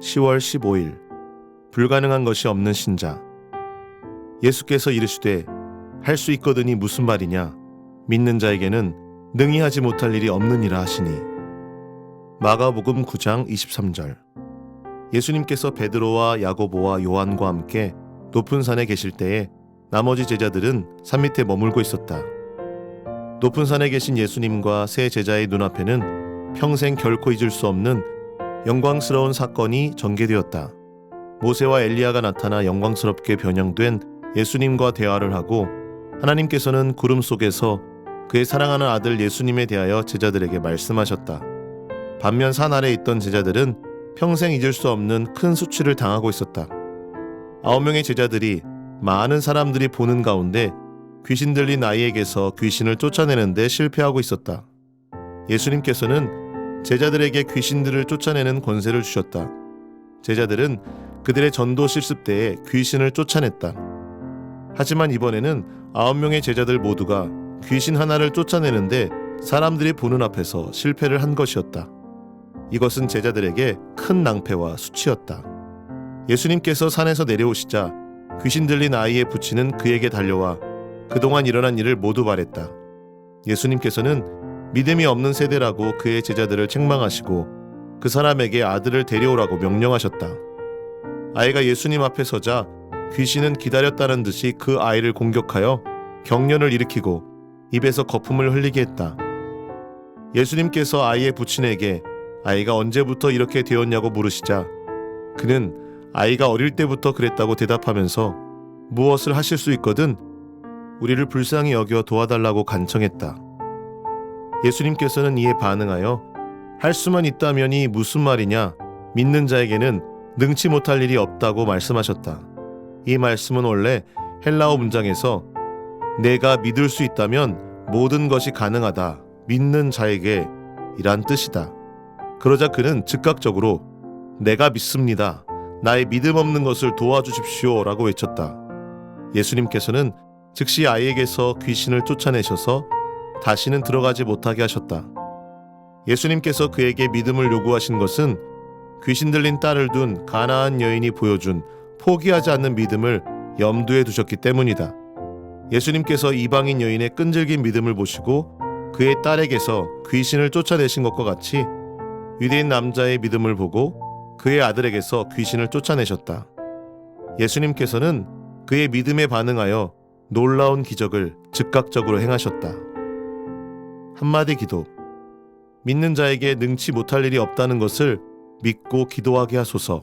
10월 15일 불가능한 것이 없는 신자. 예수께서 이르시되 할 수 있거든이 무슨 말이냐? 믿는 자에게는 능히 하지 못할 일이 없느니라 하시니. 마가복음 9장 23절. 예수님께서 베드로와 야고보와 요한과 함께 높은 산에 계실 때에 나머지 제자들은 산 밑에 머물고 있었다. 높은 산에 계신 예수님과 세 제자의 눈앞에는 평생 결코 잊을 수 없는 영광스러운 사건이 전개되었다. 모세와 엘리야가 나타나 영광스럽게 변형된 예수님과 대화를 하고 하나님께서는 구름 속에서 그의 사랑하는 아들 예수님에 대하여 제자들에게 말씀하셨다. 반면 산 아래 있던 제자들은 평생 잊을 수 없는 큰 수치를 당하고 있었다. 아홉 명의 제자들이 많은 사람들이 보는 가운데 귀신 들린 아이에게서 귀신을 쫓아내는데 실패하고 있었다. 예수님께서는 제자들에게 귀신들을 쫓아내는 권세를 주셨다. 제자들은 그들의 전도 실습 때에 귀신을 쫓아냈다. 하지만 이번에는 아홉 명의 제자들 모두가 귀신 하나를 쫓아내는데 사람들이 보는 앞에서 실패를 한 것이었다. 이것은 제자들에게 큰 낭패와 수치였다. 예수님께서 산에서 내려오시자 귀신 들린 아이의 부친은 그에게 달려와 그동안 일어난 일을 모두 말했다. 예수님께서는 믿음이 없는 세대라고 그의 제자들을 책망하시고 그 사람에게 아들을 데려오라고 명령하셨다. 아이가 예수님 앞에 서자 귀신은 기다렸다는 듯이 그 아이를 공격하여 경련을 일으키고 입에서 거품을 흘리게 했다. 예수님께서 아이의 부친에게 아이가 언제부터 이렇게 되었냐고 물으시자 그는 아이가 어릴 때부터 그랬다고 대답하면서 무엇을 하실 수 있거든 우리를 불쌍히 여겨 도와달라고 간청했다. 예수님께서는 이에 반응하여 할 수만 있다면이 무슨 말이냐 믿는 자에게는 능치 못할 일이 없다고 말씀하셨다. 이 말씀은 원래 헬라어 문장에서 내가 믿을 수 있다면 모든 것이 가능하다 믿는 자에게 이란 뜻이다. 그러자 그는 즉각적으로 내가 믿습니다. 나의 믿음 없는 것을 도와주십시오 라고 외쳤다. 예수님께서는 즉시 아이에게서 귀신을 쫓아내셔서 다시는 들어가지 못하게 하셨다. 예수님께서 그에게 믿음을 요구하신 것은 귀신 들린 딸을 둔 가나안 여인이 보여준 포기하지 않는 믿음을 염두에 두셨기 때문이다. 예수님께서 이방인 여인의 끈질긴 믿음을 보시고 그의 딸에게서 귀신을 쫓아내신 것과 같이 유대인 남자의 믿음을 보고 그의 아들에게서 귀신을 쫓아내셨다. 예수님께서는 그의 믿음에 반응하여 놀라운 기적을 즉각적으로 행하셨다. 한마디 기도. 믿는 자에게 능치 못할 일이 없다는 것을 믿고 기도하게 하소서.